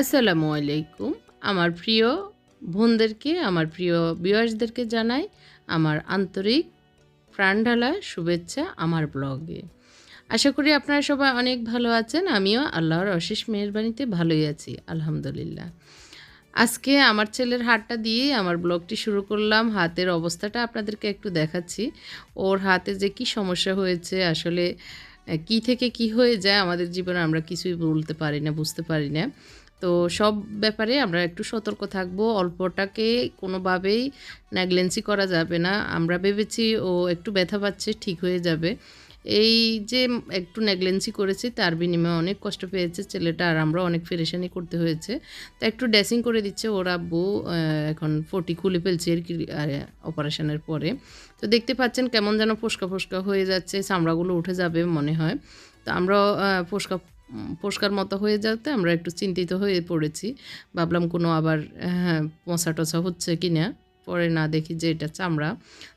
আসসালামু আলাইকুম। আমার প্রিয় বোনদেরকে, আমার প্রিয় বিয়ার্সদেরকে জানাই আমার আন্তরিক প্রাণঢালা শুভেচ্ছা আমার ব্লগে। আশা করি আপনারা সবাই অনেক ভালো আছেন। আমিও আল্লাহর অশেষ মেহরবানিতে ভালোই আছি, আলহামদুলিল্লাহ। আজকে আমার ছেলের হাতটা দিয়ে আমার ব্লগটি শুরু করলাম। হাতের অবস্থাটা আপনাদেরকে একটু দেখাচ্ছি। ওর হাতে যে কি সমস্যা হয়েছে, আসলে কি থেকে কি হয়ে যায়, আমাদের জীবনে আমরা কিছুই বলতে পারি না, বুঝতে পারি না। তো সব ব্যাপারে আমরা একটু সতর্ক থাকব। অল্পটাকে কোনোভাবেই নেগলেন্সি করা যাবে না। আমরা ভেবেছি ও একটু ব্যথা পাচ্ছে, ঠিক হয়ে যাবে। এই যে একটু নেগলেন্সি করেছি, তার বিনিময়ে অনেক কষ্ট পেয়েছে ছেলেটা আর আমরা অনেক ফেরেশানি করতে হয়েছে। তা একটু ড্রেসিং করে দিচ্ছে ওর আব্বু এখন ফটি খুলে ফেলছে আর কি অপারেশনের পরে। তো দেখতে পাচ্ছেন কেমন যেন ফোসকা ফোসকা হয়ে যাচ্ছে, চামড়াগুলো উঠে যাবে মনে হয়। তো আমরা ফোসকা ফোসকার মতো হয়ে যাতে আমরা একটু চিন্তিত হয়ে পড়েছি। ভাবলাম কোনো আবার হ্যাঁ মশা টসা হচ্ছে কি না পরে না দেখি যে এটা চামড়া।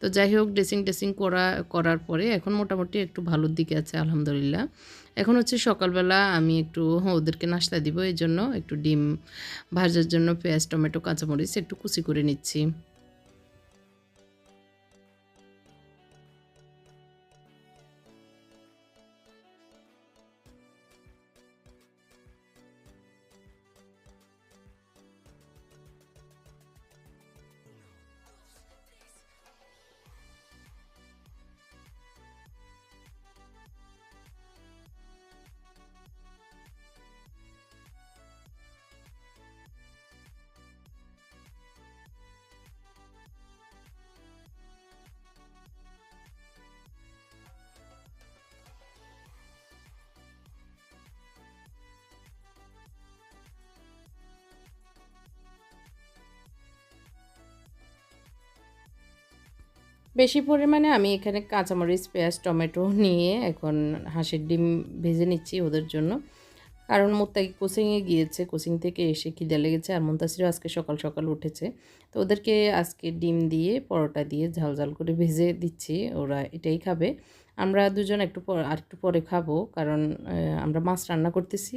তো যাই হোক ড্রেসিং টেসিং করা, করার পরে এখন মোটামুটি একটু ভালোর দিকে আছে, আলহামদুলিল্লাহ। এখন হচ্ছে সকালবেলা আমি একটু ওদেরকে নাস্তা দিব, এই জন্য একটু ডিম ভাজার জন্য পেঁয়াজ, টমেটো, কাঁচামরিচ একটু কুচি করে নিচ্ছি। বেশি পরিমাণে আমি এখানে কাঁচামরিচ, পেঁয়াজ, টমেটো নিয়ে এখন হাঁসের ডিম ভেজে নিচ্ছি ওদের জন্য। কারণ মোত্তাকি কোচিংয়ে গিয়েছে, কোচিং থেকে এসে খিদে লেগেছে আর মুন্তাসিরও আজকে সকাল সকাল উঠেছে। তো ওদেরকে আজকে ডিম দিয়ে, পরোটা দিয়ে ঝাল ঝাল করে ভেজে দিচ্ছি, ওরা এটাই খাবে। আমরা দুজন একটু পর, আর একটু পরে খাব কারণ আমরা মাছ রান্না করতেছি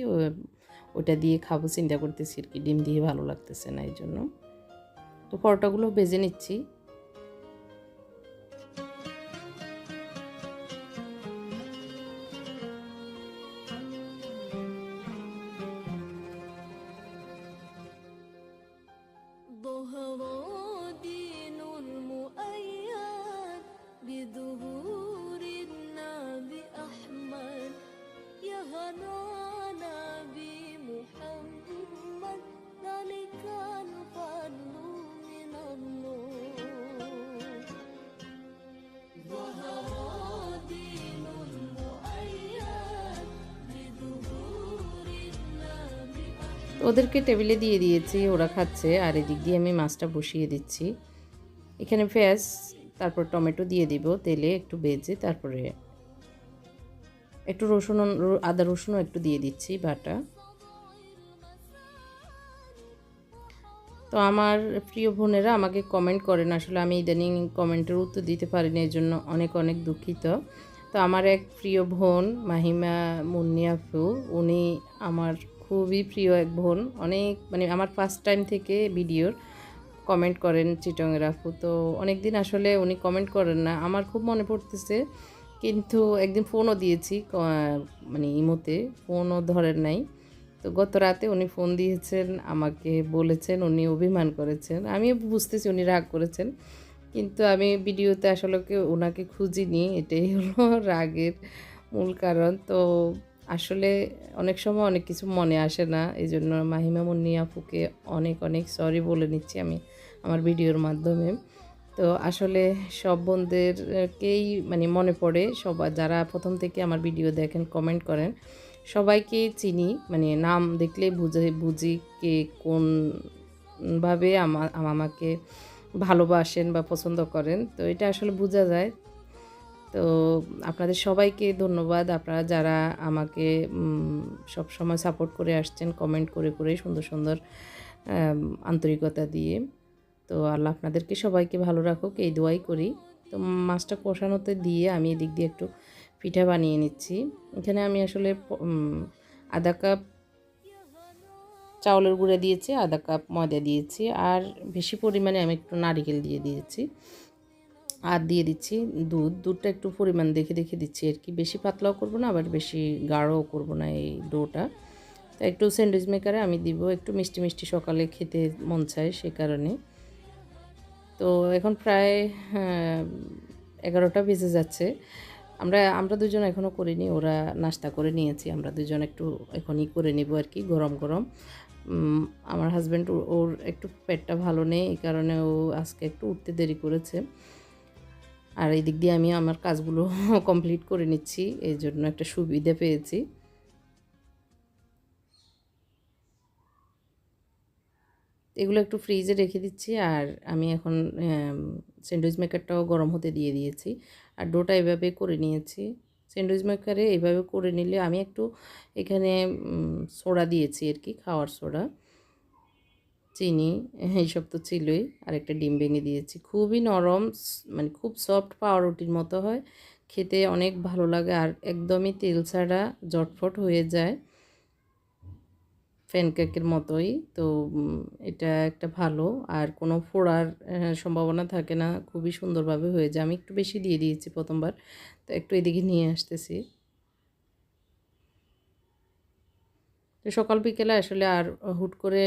ওটা দিয়ে খাব, চিন্তা করতেছি আর কি, ডিম দিয়ে ভালো লাগতেছে না এই জন্য তো পরোটাগুলো ভেজে নিচ্ছি। ওদেরকে টেবিলে দিয়ে দিয়েছি, ওরা খাচ্ছে। আর এদিক দিয়ে আমি মাছটা বসিয়ে দিচ্ছি। এখানে পেঁয়াজ, তারপর টমেটো দিয়ে দিব, তেলে একটু ভেজে তারপরে একটু রসুন, আদা রসুনও একটু দিয়ে দিচ্ছি, বাটা। তো আমার প্রিয় বোনেরা, আমাকে কমেন্ট করেন। আসলে আমি ইদানিং কমেন্টের উত্তর দিতে পারিনি এই জন্য অনেক অনেক দুঃখিত। তো আমার এক প্রিয় বোন, মাহিমা মুন্নিয়াফু উনি আমার খুবই প্রিয় এক বোন। অনেক মানে আমার ফার্স্ট টাইম থেকে ভিডিওর কমেন্ট করেন চিটংয়ের আপু। তো অনেক দিন আসলে উনি কমেন্ট করেন না। আমার খুব মনে পড়তেছে, কিন্তু একদিন ফোনও দিয়েছি মানে ইমোতে। ফোনও ধরেন নাই। তো গত রাতে উনি ফোন দিয়েছেন, আমাকে বলেছেন, উনি অভিমান করেছেন। আমিও বুঝতেছি উনি রাগ করেছেন। কিন্তু আমি ভিডিওতে আসলে ওনাকে খুঁজিনি। এটাই হলো রাগের মূল কারণ। তো আসলে অনেক সময় অনেক কিছু মনে আসে না। এই জন্য মাহিমা মুন্নি আপুকে অনেক অনেক সরি বলে নিচ্ছি আমি আমার ভিডিওর মাধ্যমে। তো আসলে সব বোনদেরকেই মানে মনে পড়ে সবাই যারা প্রথম থেকে আমার ভিডিও দেখেন কমেন্ট করেন সবাইকে চিনি। মানে নাম দেখলে বুঝে, বুঝি কে কোন ভাবে আমা, আমাকে ভালোবাসেন বা পছন্দ করেন। তো এটা আসলে বোঝা যায়। তো আপনাদের সবাইকে ধন্যবাদ। আপনারা যারা আমাকে সব সময় সাপোর্ট করে আসছেন কমেন্ট করে করে সুন্দর সুন্দর আন্তরিকতা দিয়ে। তো আল্লাহ আপনাদেরকে সবাইকে ভালো রাখুক, এই দোয়াই করি। তো মাছটা কষানোতে দিয়ে আমি এদিক দিয়ে একটু পিঠা বানিয়ে নিচ্ছি। এখানে আমি আসলে আধা কাপ চাউলের গুঁড়া দিয়েছি, আধা কাপ ময়দা দিয়েছি, আর বেশি পরিমাণে আমি একটু নারিকেল দিয়ে দিয়েছি। আর দিয়ে দিচ্ছি দুধ। দুধটা একটু পরিমাণ দেখে দেখে দিচ্ছি আর কি। বেশি পাতলাও করব না আবার বেশি গাঢ়ও করব না এই ডোটা। তো একটু স্যান্ডউইচ মেকারে আমি দিব একটু মিষ্টি মিষ্টি সকালে খেতে মন চায় সে কারণে। তো এখন প্রায় হ্যাঁ, এগারোটা বেজে যাচ্ছে। আমরা আমরা দুজন এখনও করিনি ওরা নাস্তা করে নিয়েছি। আমরা দুজন একটু এখনই করে নিব আর কি গরম গরম। আমার হাজব্যান্ড ওর একটু পেটটা ভালো নেই এই কারণে ও আজকে একটু উঠতে দেরি করেছে। আর এই দিক দিয়ে আমি আমার কাজগুলো কমপ্লিট করে নিচ্ছি, এই জন্য একটা সুবিধা পেয়েছি। এগুলো একটু ফ্রিজে রেখে দিচ্ছি, আর আমি এখন স্যান্ডউইচ মেকারটাও গরম হতে দিয়ে দিয়েছি। আর ডোটা এভাবে করে নিয়েছি। স্যান্ডউইচ মেকারে এভাবে করে নিলে আমি একটু এখানে সোডা দিয়েছি আর কি, খাওয়ার সোডা। চিনি এইসব তো ছিলই। আর একটা ডিম ভেঙে দিয়েছি। খুবই নরম মানে খুব সফট পাউরুটির মতো হয়। খেতে অনেক ভালো লাগে আর একদমই তেল ছাড়া জটফট হয়ে যায়। প্যানকেকের মতোই। তো এটা একটা ভালো। আর কোনো ফোড়ার সম্ভাবনা থাকে না। খুবই সুন্দরভাবে হয়ে যায়। আমি একটু বেশি দিয়ে দিয়েছি প্রথমবার। তো একটু এদিকে নিয়ে আসতেছি। তো সকাল বিকেলে আসলে আর হুট করে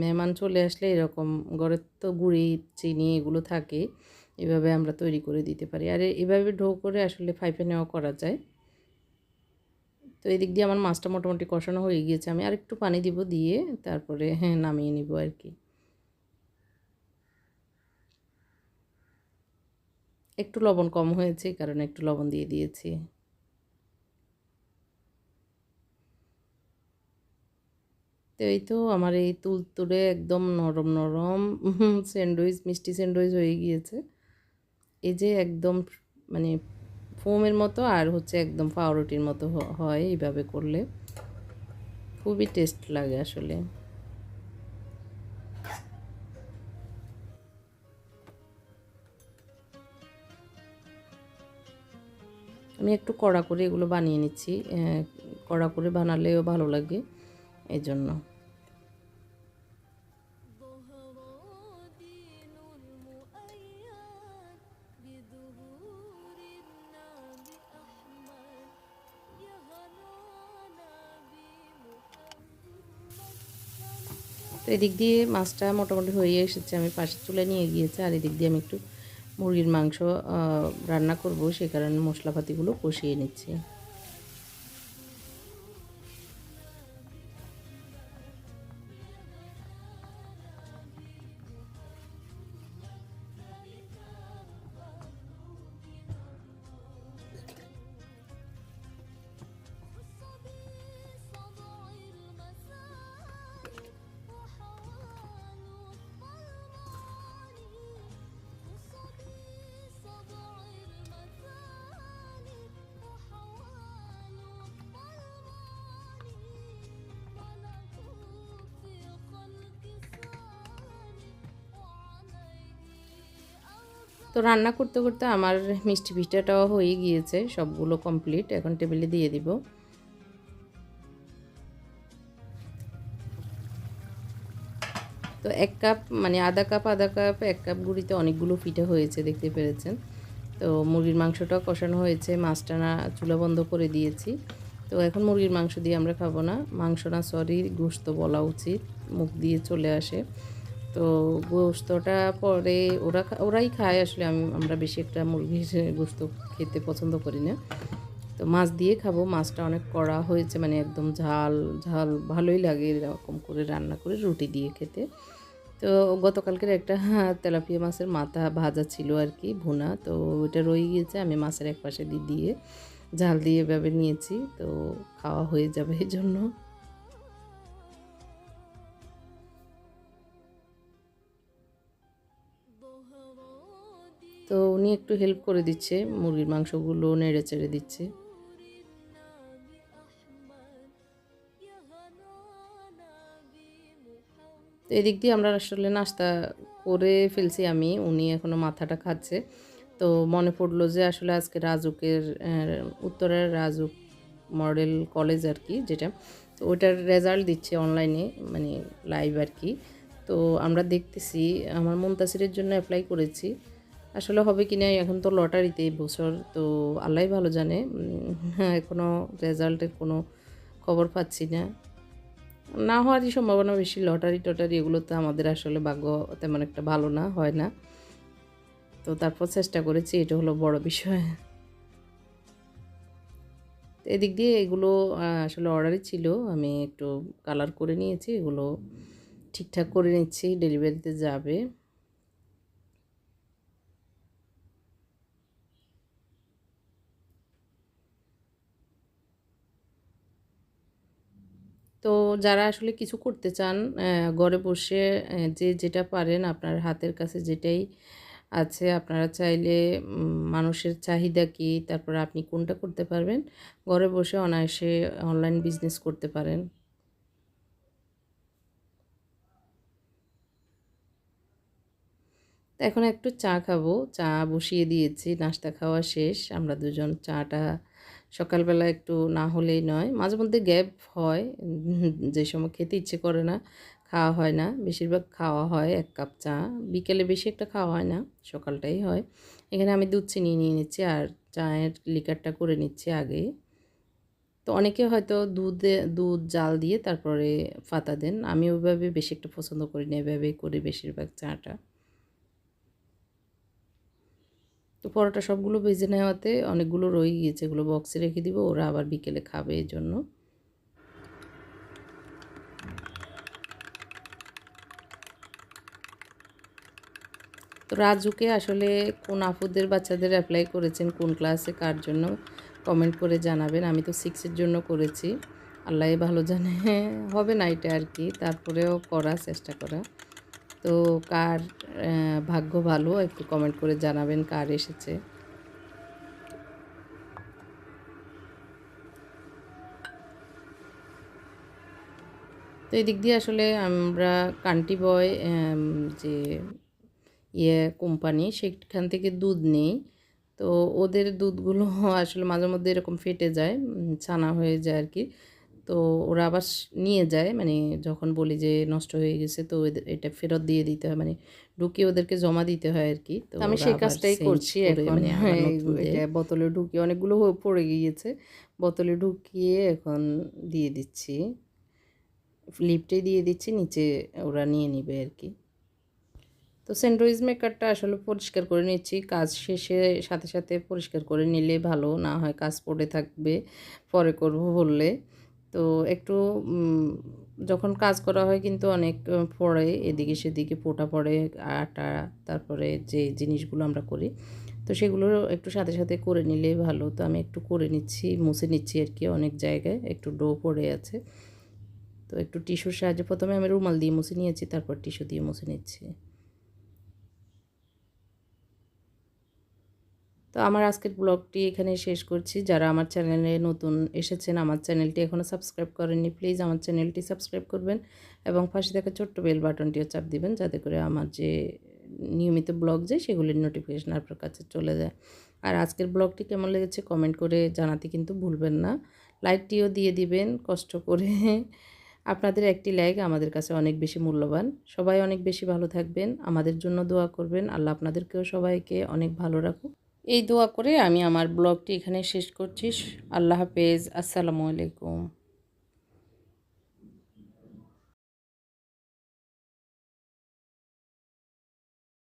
মেহমান চলে আসলে এরকম ঘরের তো গুঁড়ি, চিনি এগুলো থাকে, এভাবে আমরা তৈরি করে দিতে পারি। আর এভাবে ঢো করে আসলে ফাইফে নেওয়া করা যায়। তো এই দিক দিয়ে আমার মাছটা মোটামুটি কষানো হয়ে গিয়েছে। আমি আর একটু পানি দিব দিয়ে তারপরে হ্যাঁ নামিয়ে নিব আর কি। একটু লবণ কম হয়েছে কারণ একটু লবণ দিয়ে দিয়েছি। তো এই তো আমার এই তুলতুলে একদম নরম নরম স্যান্ডউইচ, মিষ্টি স্যান্ডউইচ হয়ে গিয়েছে। এই যে একদম মানে ফোমের মতো আর হচ্ছে একদম পাউরুটির মতো হয় এইভাবে করলে। খুবই টেস্ট লাগে আসলে। আমি একটু কড়া করে এগুলো বানিয়ে নিচ্ছি। কড়া করে বানালেও ভালো লাগে। এজন্য। তো এদিক দিয়ে মাছটা মোটামুটি হয়ে এসেছে, আমি পাশে তুলে নিয়ে গিয়েছি, আর এদিক দিয়ে আমি একটু মুরগির মাংস রান্না করব, সে কারণে মশলাপাতিগুলো কষিয়ে নিচ্ছি। তো রান্না করতে করতে আমার মিষ্টি পিঠাটাও হয়ে গিয়েছে, সবগুলো কমপ্লিট এখন টেবিলে দিয়ে দিব। তো এক কাপ মানে আধা কাপ আধা কাপ এক কাপ গুঁড়িতে অনেকগুলো পিঠা হয়েছে, দেখতে পেরেছেন। তো মুরগির মাংসটাও কষানো হয়েছে, মাছটা না চুলা বন্ধ করে দিয়েছি। তো এখন মুরগির মাংস দিয়ে আমরা খাব না। মাংস না সরি গোস্ত বলা উচিত। মুখ দিয়ে চলে আসে। তো গোস্তটা পরে ওরা ওরাই খায় আসলে, আমি, আমরা বেশি একটা মুরগির গোস্ত খেতে পছন্দ করি না। তো মাছ দিয়ে খাব, মাছটা অনেক কড়া হয়েছে মানে একদম ঝাল ঝাল ভালোই লাগে এরকম করে রান্না করে রুটি দিয়ে খেতে। তো গতকালকের একটা তেলাপিয়া মাছের মাথা ভাজা ছিল আর কি, ভুনা, তো ওইটা রয়ে গিয়েছে, আমি মাছের এক পাশে দিয়ে ঝাল দিয়ে এভাবে নিয়েছি, তো খাওয়া হয়ে যাবে এই জন্য উনি একটু হেল্প করে দিচ্ছে, মুরগির মাংসগুলো নেড়ে চেড়ে দিচ্ছে। তো এদিক দিয়ে আমরা আসলে নাস্তা করে ফেলছি আমি, উনি এখনও মাথাটা খাচ্ছে। তো মনে পড়ল যে আসলে আজকে রাজুকের উত্তরের রাজুক মডেল কলেজ আর কি যেটা, তো ওইটার রেজাল্ট দিচ্ছে অনলাইনে মানে লাইভ আর কি। তো আমরা দেখতেছি, আমার মুমতাসিরের জন্য অ্যাপ্লাই করেছি। আসলে হবে কি না, এখন তো লটারিতে এই বছর, তো আল্লাহ ভালো জানে এখনও রেজাল্টের কোনো খবর পাচ্ছি না। না হওয়ারই সম্ভাবনা বেশি, লটারি টটারি এগুলো তো আমাদের আসলে ভাগ্য তেমন একটা ভালো না, হয় না। তো তারপর চেষ্টা করেছি, এটা হলো বড় বিষয়। এদিক দিয়ে এগুলো আসলে অর্ডারই ছিল, আমি একটু কালার করে নিয়েছি, এগুলো ঠিকঠাক করে নিচ্ছি, ডেলিভারিতে যাবে। তো যারা আসলে কিছু করতে চান ঘরে বসে যে যেটা পারেন আপনার হাতের কাছে যেটাই আছে, আপনারা চাইলে মানুষের চাহিদা কি, তারপর আপনি কোনটা করতে পারবেন, ঘরে বসে অনায়াসে অনলাইন বিজনেস করতে পারেন। এখন একটু চা খাব, চা বসিয়ে দিয়েছি, নাস্তা খাওয়া শেষ, আমরা দুজন চাটা সকালবেলা একটু না হলেই নয়। মাঝে মধ্যে গ্যাপ হয়, যে সময় খেতে ইচ্ছে করে না, খাওয়া হয় না। বেশিরভাগ খাওয়া হয় এক কাপ চা। বিকেলে বেশি একটা খাওয়া হয় না, সকালটাই হয়। এখানে আমি দুধ চিনি নিয়ে নিচ্ছি আর চায়ের লিকারটা করে নিচ্ছি আগে। তো অনেকে হয়তো দুধে, দুধ, জাল দিয়ে তারপরে ফাতা দেন। আমি ওইভাবে বেশি একটা পছন্দ করি না এভাবেই করি বেশিরভাগ চাটা। তো পরোটা সবগুলো ভেজে নেওয়াতে অনেকগুলো রয়ে গিয়েছে, এগুলো বক্সে রেখে দিব, ওরা আবার বিকেলে খাবে এই জন্য তো রাজুকে আসলে কোন আপুদের বাচ্চাদের অ্যাপ্লাই করেছেন, কোন ক্লাসে কার জন্য কমেন্ট করে জানাবেন। আমি তো সিক্সের জন্য করেছি। আল্লাহ ভালো জানে, হবে না এটা আর কি। তারপরেও করা, চেষ্টা করা। তো কার ভাগ্য ভালো? একটু কমেন্ট করে জানাবেন কার এসেছে। তো এদিক দিয়ে আসলে আমরা কান্টি বয় যে ইয়ে কোম্পানি সেখান থেকে দুধ নেই। তো ওদের দুধগুলো আসলে মাঝে মধ্যে এরকম ফেটে যায় ছানা হয়ে যায় আর কি। তো ওরা আবার নিয়ে যায়। মানে যখন বলি যে নষ্ট হয়ে গেছে তো ওদের এটা ফেরত দিয়ে দিতে হয়। মানে ঢুকিয়ে ওদেরকে জমা দিতে হয় আর কি তো আমি সেই কাজটাই করছি এখন। মানে বোতলে ঢুকিয়ে অনেকগুলো পড়ে গিয়েছে। বোতলে ঢুকিয়ে এখন দিয়ে দিচ্ছি। লিফটে দিয়ে দিচ্ছি নিচে ওরা নিয়ে নিবে আর কি তো স্যান্ডউইচ মেকারটা আসলে পরিষ্কার করে নিচ্ছি। কাজ শেষে সাথে সাথে পরিষ্কার করে নিলে ভালো না হয় কাজ পড়ে থাকবে। পরে করব বললে। তো একটু যখন কাজ করা হয় কিন্তু অনেক পড়ে এদিকে সেদিকে ফোটা পড়ে, আটা, তারপরে যে জিনিসগুলো আমরা করি, তো সেগুলো একটু সাথে সাথে করে নিলে ভালো। তো আমি একটু করে নিচ্ছি, মুছে নিচ্ছি আর কি অনেক জায়গায়, একটু ডো পড়ে আছে। তো একটু টিস্যুর সাহায্যে প্রথমে আমি রুমাল দিয়ে মুছে নিয়েছি, তারপর টিস্যু দিয়ে মুছে নিচ্ছি। তো আমার আজকের ব্লগটি এখানে শেষ করছি। যারা আমার চ্যানেলে নতুন এসেছেন, আমার চ্যানেলটি এখনও সাবস্ক্রাইব করেননি, প্লিজ আমার চ্যানেলটি সাবস্ক্রাইব করবেন এবং পাশে থাকা ছোট্ট বেল বাটনটিও চাপ দিবেন যাতে করে আমার যে নিয়মিত ব্লগ যায় সেগুলির নোটিফিকেশন আপনার কাছে চলে যায়। আর আজকের ব্লগটি কেমন লেগেছে কমেন্ট করে জানাতে কিন্তু ভুলবেন না। লাইকটিও দিয়ে দিবেন, কষ্ট করে। আপনাদের একটি লাইক আমাদের কাছে অনেক বেশি মূল্যবান। সবাই অনেক বেশি ভালো থাকবেন, আমাদের জন্য দোয়া করবেন। আল্লাহ আপনাদেরকেও সবাইকে অনেক ভালো রাখুক। এই দোয়া করে আমি আমার ব্লগটি এখানে শেষ করছি। আল্লাহ হাফেজ। আসসালামু আলাইকুম।